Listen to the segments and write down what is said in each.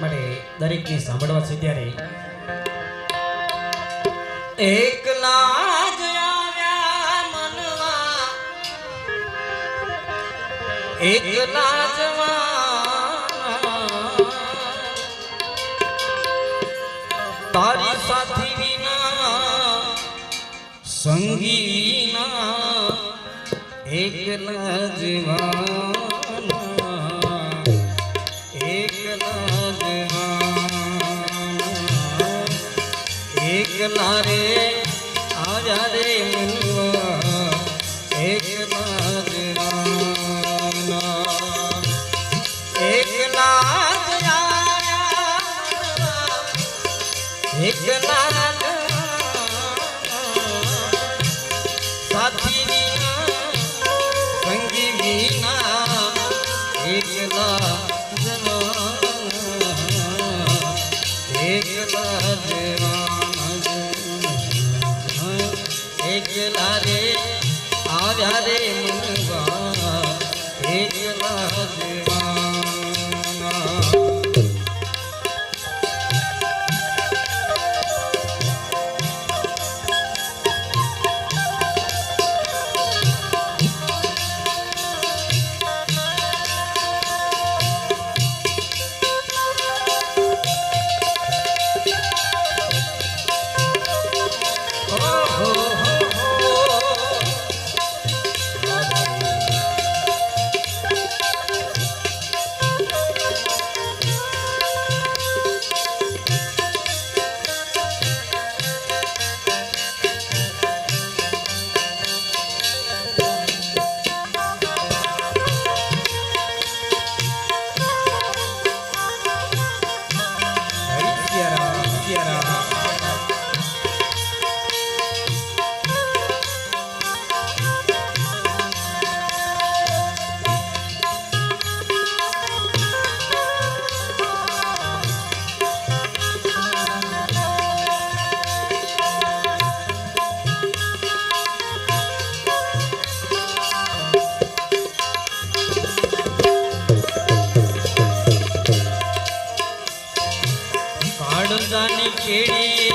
માટે દરેકને સાંભળવા છે ત્યારે એકલા જ આવ્યા મનમાં. એકલા જવા તારી સાથી વિના, સંગીના એકલા જીવા એકલા રે આજા રે મુવા એકલા રે એકલા એકલા આવ્યા રે મનવા એકલા દેવાના Oh! કેડી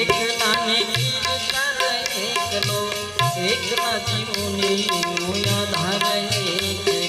એકલા. ને એકલો એકલા જીવની આધાર એક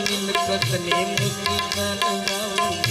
ನಿನ್ನ ಕತ್ತನೆ ಮುಗಿದ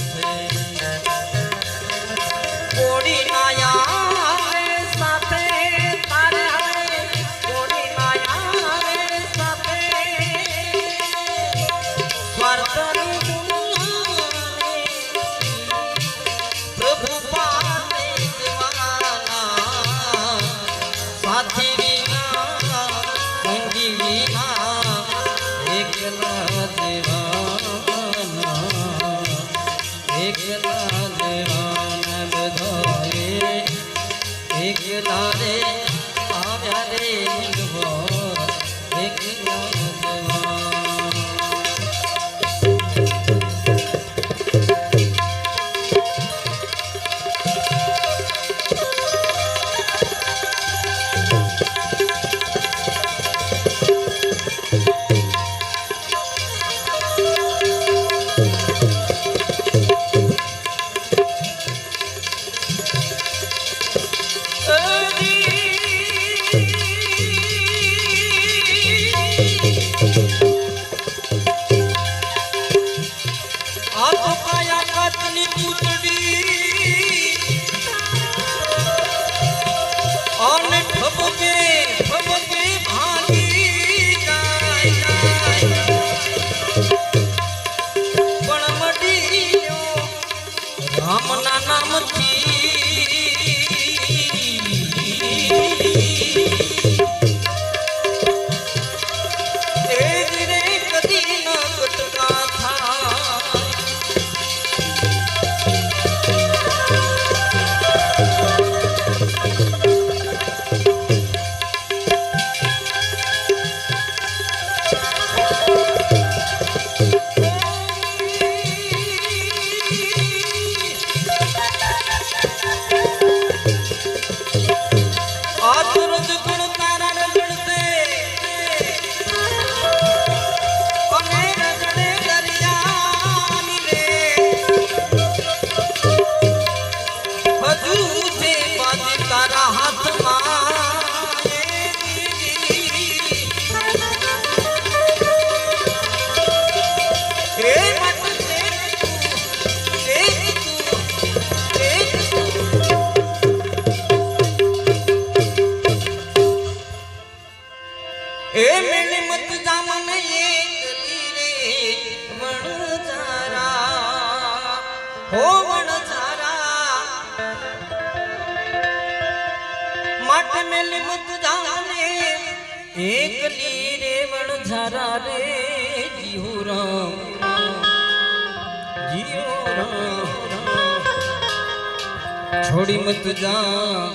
પરત જા,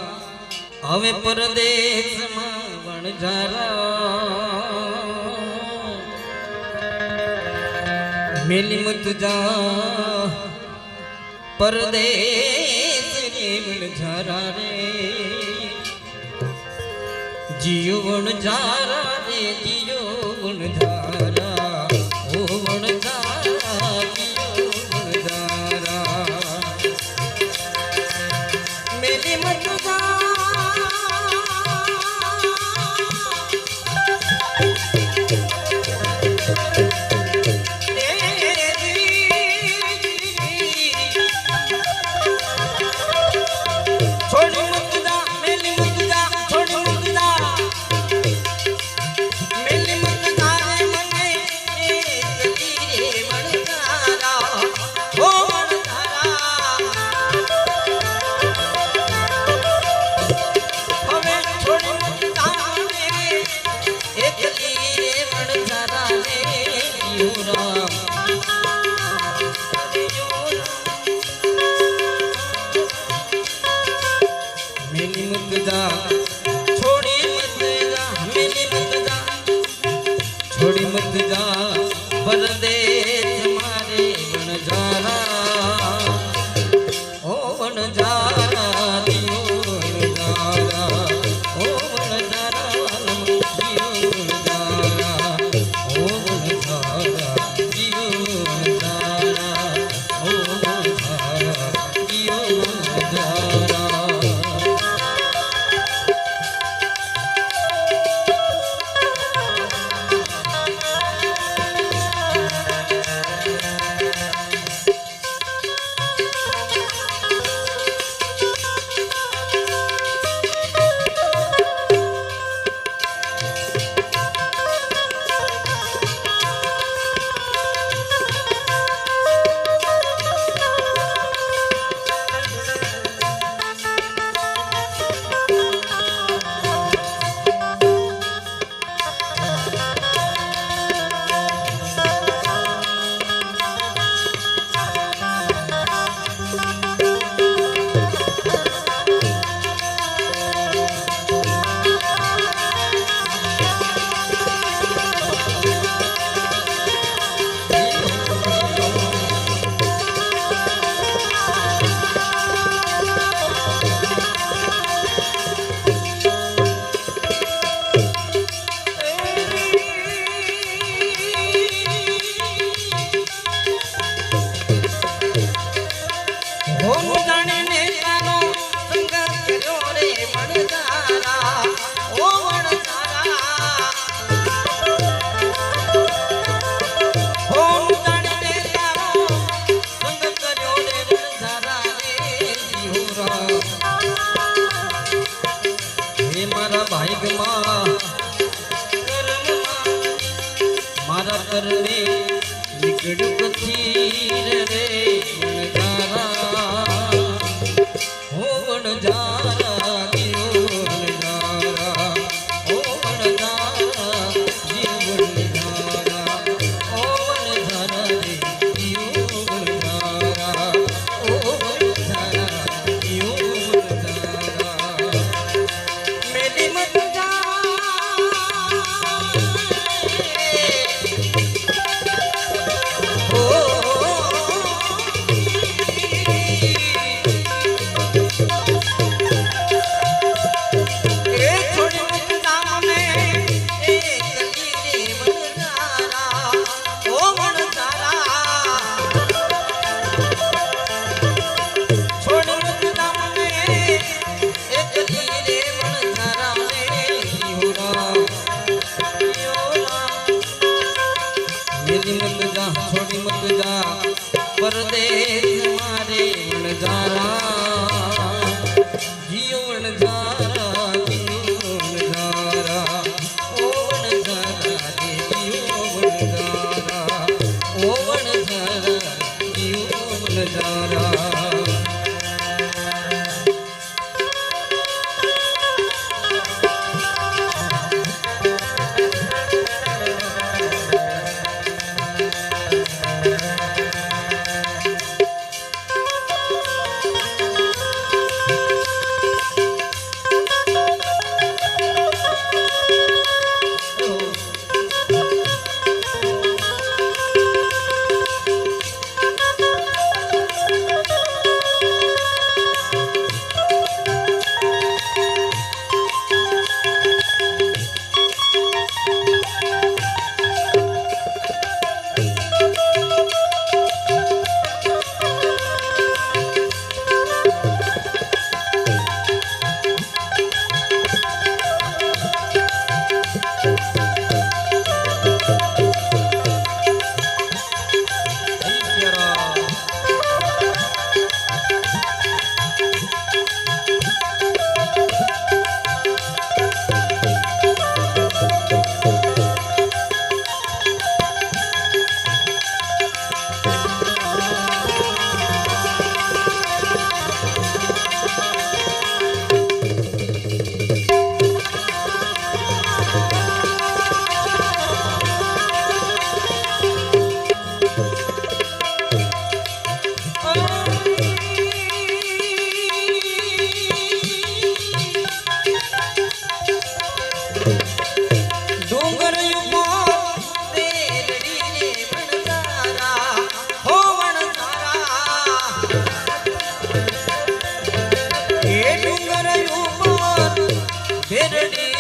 હવે પરદેશમાં વણઝારા. મેલી મત જા, પરદેશ વણઝારા રે. જીવન જારા રે જીવન જારા મારા કરને નીકળ્યું પછી રે વણજારા હો વણજારા પરદેશ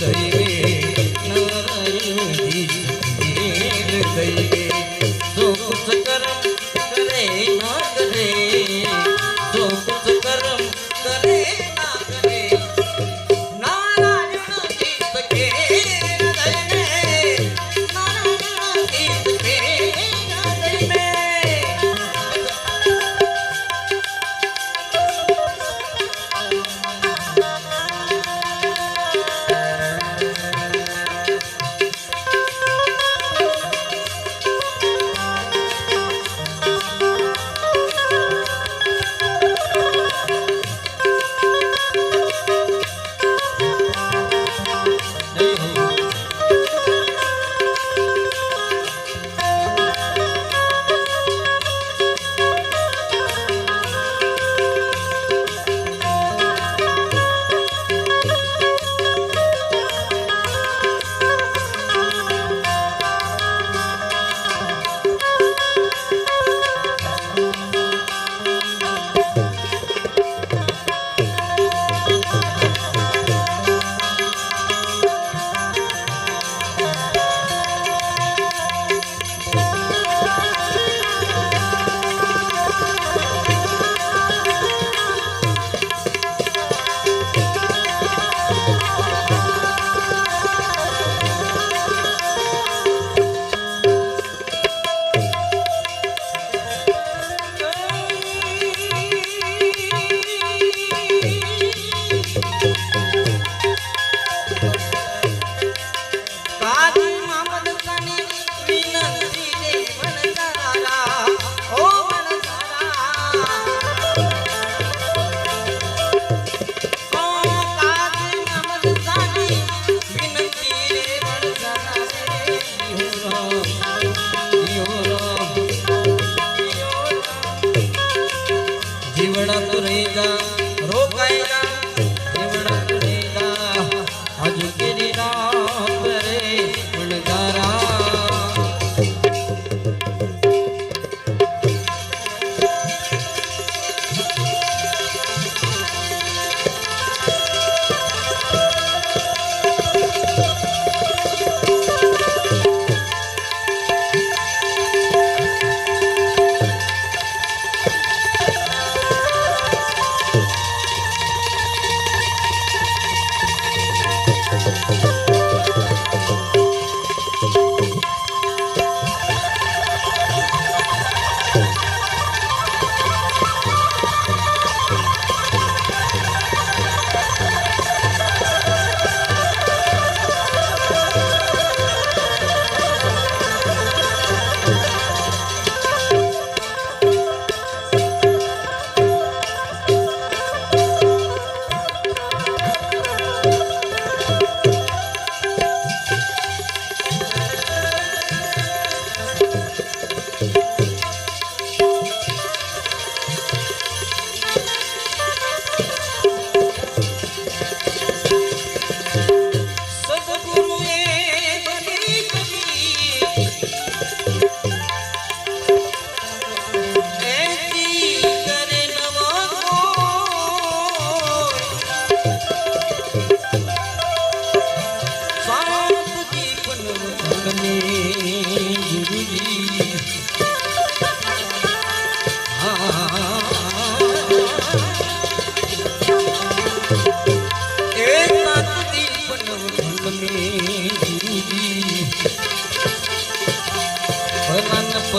Shri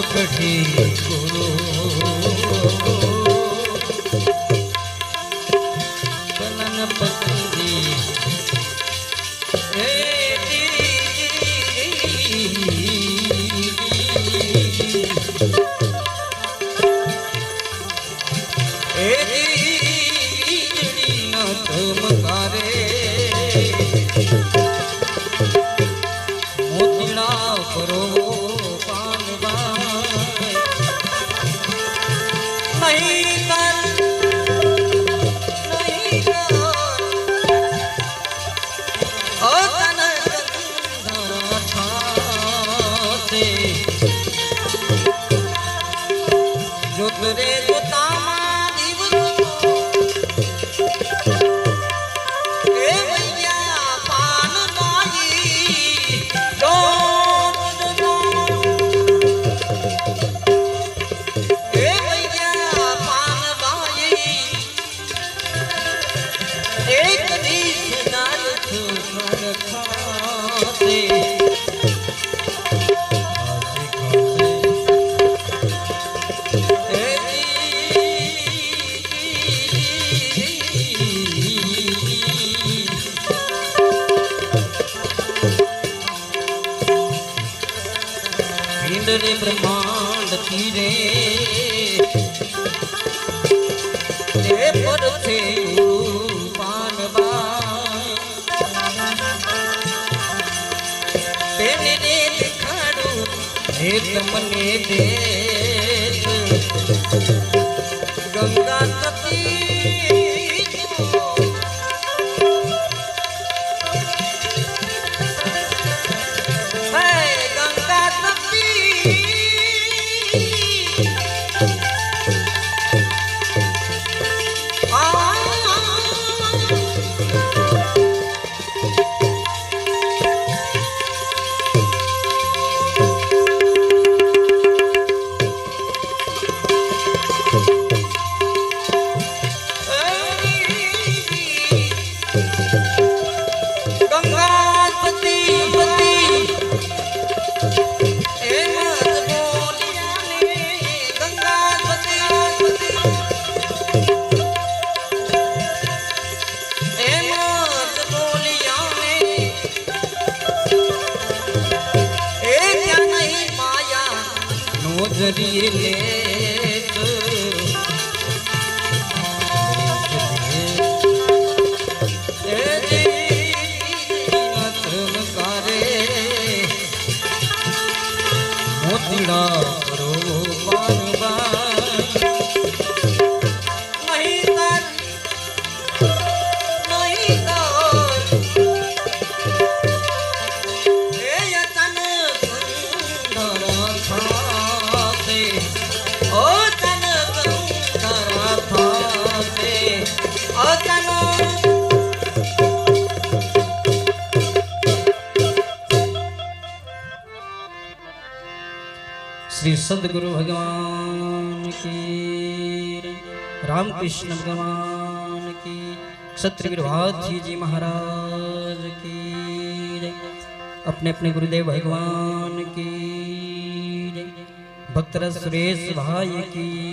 कठे પિંડરે બ્રહ્માંડ તીરે. તે પર છે તમને દેશ સદગુરુ ભગવાન કી રામકૃષ્ણ ભગવાન કી ક્ષત્રિય भारती जी महाराज की जय। अपने अपने गुरुदेव भगवान की जय। भक्तरस सुरेश भाई की